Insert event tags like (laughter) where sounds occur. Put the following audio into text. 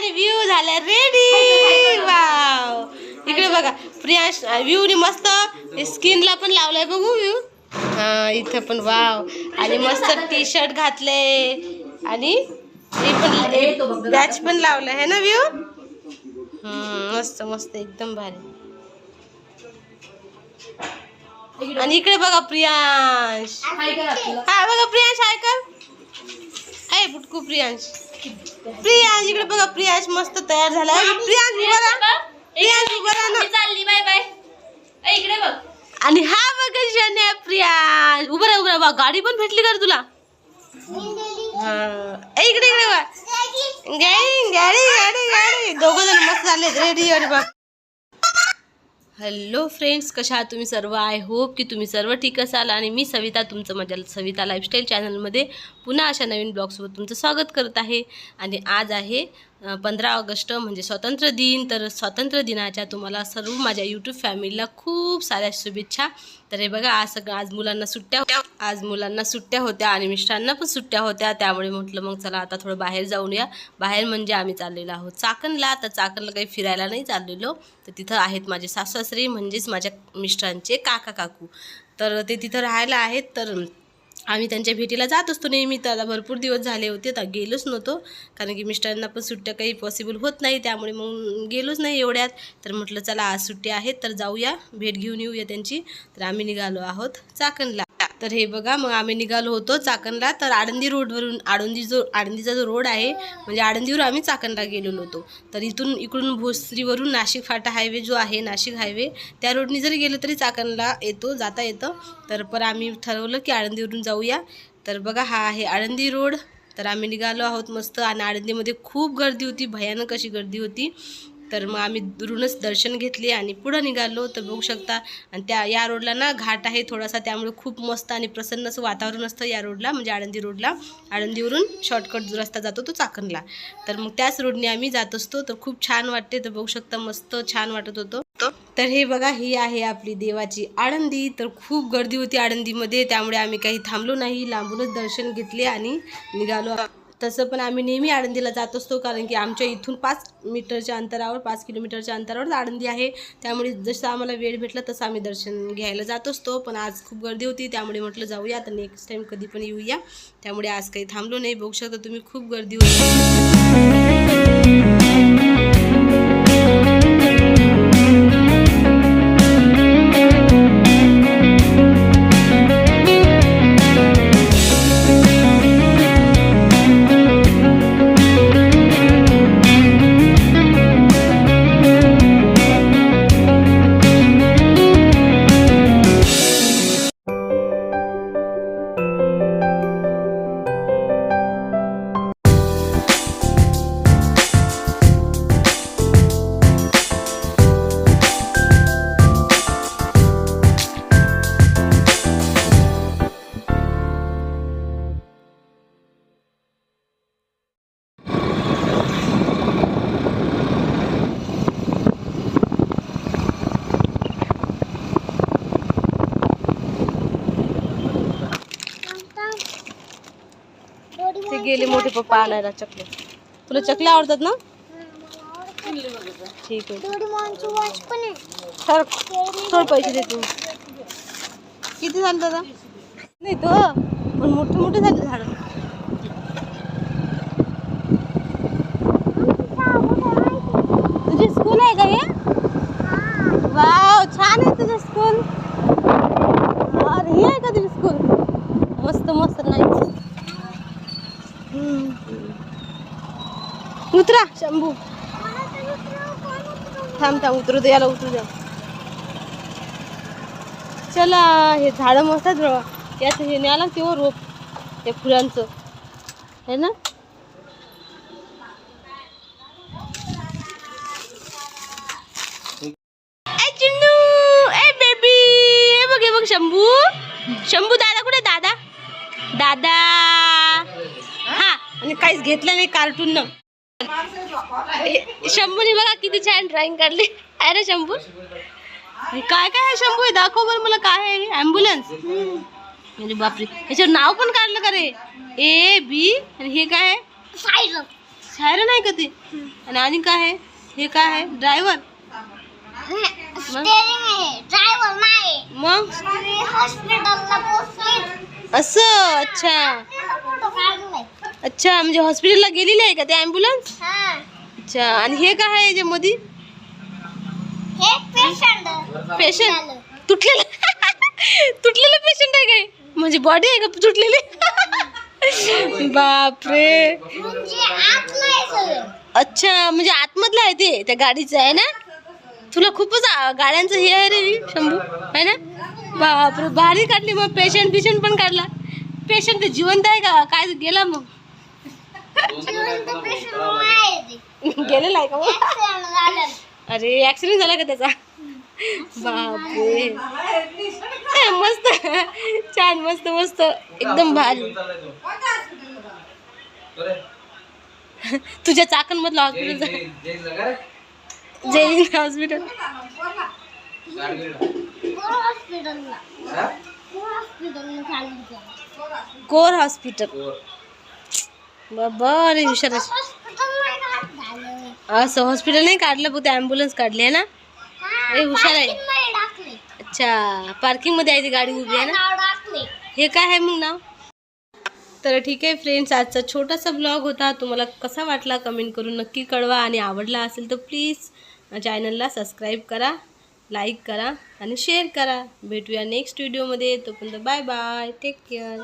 आणि व्ह्यू झाल्या ready wow इकडे बघा प्रियांश व्ह्यूने मस्त स्किनला पण लावलाय बघू व्ह्यू हा इथं पण वाव आणि मस्त टी शर्ट घातले आणि हे पण बॅच पण लावलाय है ना व्ह्यू हम्म, मस्त मस्त एकदम भारी. आणि इकडे बघा प्रियांश. हा बघा प्रियांश ऐकल? आहे बुटकू प्रियांश. प्रियांश इकडे बघा प्रियांश मस्त तयार झाला. प्रियांश राहा. प्रियांश उभा राहा ना. चालली बाय बाय. इकडे बघ. आणि हा बघा शन्या प्रियांश. उभा राहा उभा राहा. गाडी पण भेटली का तुला? हा. इकडे इकडे बघ. गाडी गाडी गाडी गाडी दोघं जण मस्त झाले रेडी अरे बघ. हॅलो फ्रेंड्स कशा आहात तुम्ही सर्व? आय होप की तुम्ही सर्व ठीक असाल आणि मी सविता तुमचं माझ्या सविता लाईफस्टाईल चॅनलमध्ये पुन्हा अशा नवीन ब्लॉगसोबत तुमचं स्वागत करत आहे. आणि आज आहे पंधरा ऑगस्ट म्हणजे स्वातंत्र्य दिन तर स्वातंत्र्य दिनाच्या तुम्हाला सर्व माझ्या यूट्यूब फॅमिलीला खूप साऱ्या शुभेच्छा. तर हे बघा आज सगळं आज मुलांना सुट्ट्या होत्या. आज मुलांना सुट्ट्या होत्या आणि मिस्टरांना पण सुट्ट्या होत्या. त्यामुळे म्हटलं मग चला आता थोडं बाहेर जाऊन या. बाहेर म्हणजे आम्ही चाललेलो आहोत चाकणला. तर चाकणला काही फिरायला नाही चाललेलो. तर तिथं आहेत माझे सासू सासरे म्हणजेच माझ्या मिस्टरांचे काका काकू. तर ते तिथं राहायला आहेत. तर आम्ही त्यांच्या भेटीला जात असतो नेहमी. तर भरपूर दिवस झाले होते तर गेलोच नव्हतो. कारण की मिस्टरांना पण सुट्ट्या काही पॉसिबल होत नाही त्यामुळे मग गेलोच नाही एवढ्यात. तर म्हटलं चला आज सुट्टी आहेत तर जाऊया भेट घेऊन येऊया त्यांची. तर आम्ही निघालो आहोत चाकणला. तर हे बघा मग आम्ही निघालो होतो चाकणला. तर आळंदी रोडवरून आळंदी जो आळंदीचा जो रोड आहे म्हणजे आळंदीवर आम्ही चाकणला गेलेलो होतो. तर इथून इकडून भोसरीवरून नाशिक फाटा हायवे जो आहे नाशिक हायवे त्या रोडने जरी गेलं तरी चाकणला येतो जाता येतं. तर पण आम्ही ठरवलं की आळंदीवरून जाऊया. तर बघा हा आहे आळंदी रोड. तर आम्ही निघालो आहोत मस्त. आणि आळंदीमध्ये खूप गर्दी होती भयानक अशी गर्दी होती. तर मग आम्ही दुरूनच दर्शन घेतले आणि पुढं निघालो तर बघू शकता. आणि त्या या रोडला ना घाट आहे थोडासा त्यामुळे खूप मस्त आणि प्रसन्न असं वातावरण असतं या रोडला म्हणजे आळंदी रोडला. आळंदीवरून शॉर्टकट जो रस्ता जातो तो चाकणला. तर मग त्याच रोडने आम्ही जात असतो तर खूप छान वाटते तर बघू शकता मस्त छान वाटत होतं. तर हे बघा ही आहे आपली देवाची आळंदी. तर खूप गर्दी होती आळंदीमध्ये त्यामुळे आम्ही काही थांबलो नाही. लांबूनच दर्शन घेतले आणि निघालो. तसं पण आम्ही नेहमी आळंदीला जात असतो कारण की आमच्या इथून पाच मीटरच्या अंतरावर पाच किलोमीटरच्या अंतरावर आळंदी आहे. त्यामुळे जसं आम्हाला वेळ भेटला तसं आम्ही दर्शन घ्यायला जात असतो. पण आज खूप गर्दी होती त्यामुळे म्हटलं जाऊया. तर नेक्स्ट टाईम कधी पण येऊया. त्यामुळे आज काही थांबलो नाही. बघू शकता तुम्ही खूप गर्दी होती. मोठे पप्पा आणायला चकले. तुला चकले आवडतात ना? ठीक आहे. सर थोडं पैसे दे तू. किती झालं दादा? नाही तो पण मोठे मोठे झाले झाड. तुझी स्कूल आहे का हे? वाव छान आहे तुझं स्कूल. अरे ही आहे का तुझी स्कूल? मस्त मस्त नाही उतरा शंभू. थांब थांब उतरू दे याला उतरू द्या चला हे झाडं मस्त आहेत बघा याचं हे न्यायला लागते हो रोप त्या फुलांचं. है ना? चिन्नू ए बेबी बघ हे बघ शंभू. शंभू दादा कुठे दादा. दादा! आणि काहीच घेतलं नाही कार्टून न शंभूने बघा किती छान ड्रॉइंग काढली. अरे शंभू? हे काय काय आहे शंभू? हे दाखव बरं मला काय आहे ॲम्ब्युलन्स अरे बापरे. याच्यावर नाव पण काढलं का रे? ए बी आणि हे काय आहे? सायरन आहे का ते? आणि आणि काय आहे? हे काय आहे? ड्रायव्हर आहे. मग? असं अच्छा. अच्छा म्हणजे हॉस्पिटलला गेलेली आहे का ते ॲम्ब्युलन्स हा. अच्छा आणि हे काय आहे याच्या मध्ये हे पेशंट पेशंट तुटलेलं. (laughs) तुटलेलं पेशंट आहे काय? म्हणजे बॉडी आहे का तुटलेली? (laughs) बापरे. म्हणजे अच्छा म्हणजे आतमधलं आहे ते त्या गाडीचं आहे ना? तुला खूपच गाड्यांचं हे आहे रे शंभू आहे ना? बापरे भारी काढली मग पेशंट बिशंट पण काढला. पेशंट जिवंत आहे का? काय गेला मग जिवंत पेशंट आहे ते गेलेला आहे का मग? ऍक्सिडेंट झालं (laughs) अरे ऍक्सिडेंट झाला का त्याचा? बापरे. ए, मस्त. छान मस्त मस्त. एकदम भारी. तुझ्या चाकण मधलं hospital Jain hospital core hospital बाबा रे हुशार असं हॉस्पिटल नाही काढलं फक्त ॲम्ब्युलन्स काढली आहे ना? ए, हुशार आहे. अच्छा पार्किंगमध्ये आहे ती गाडी उभी आहे ना? हे काय आहे मग नाव? तर ठीक आहे फ्रेंड्स आजचा छोटासा ब्लॉग होता. तुम्हाला कसा वाटला कमेंट करून नक्की कळवा. आणि आवडला असेल तर प्लीज चॅनलला सबस्क्राईब करा लाईक करा आणि शेअर करा. भेटूया नेक्स्ट व्हिडिओमध्ये तोपर्यंत बाय बाय टेक केअर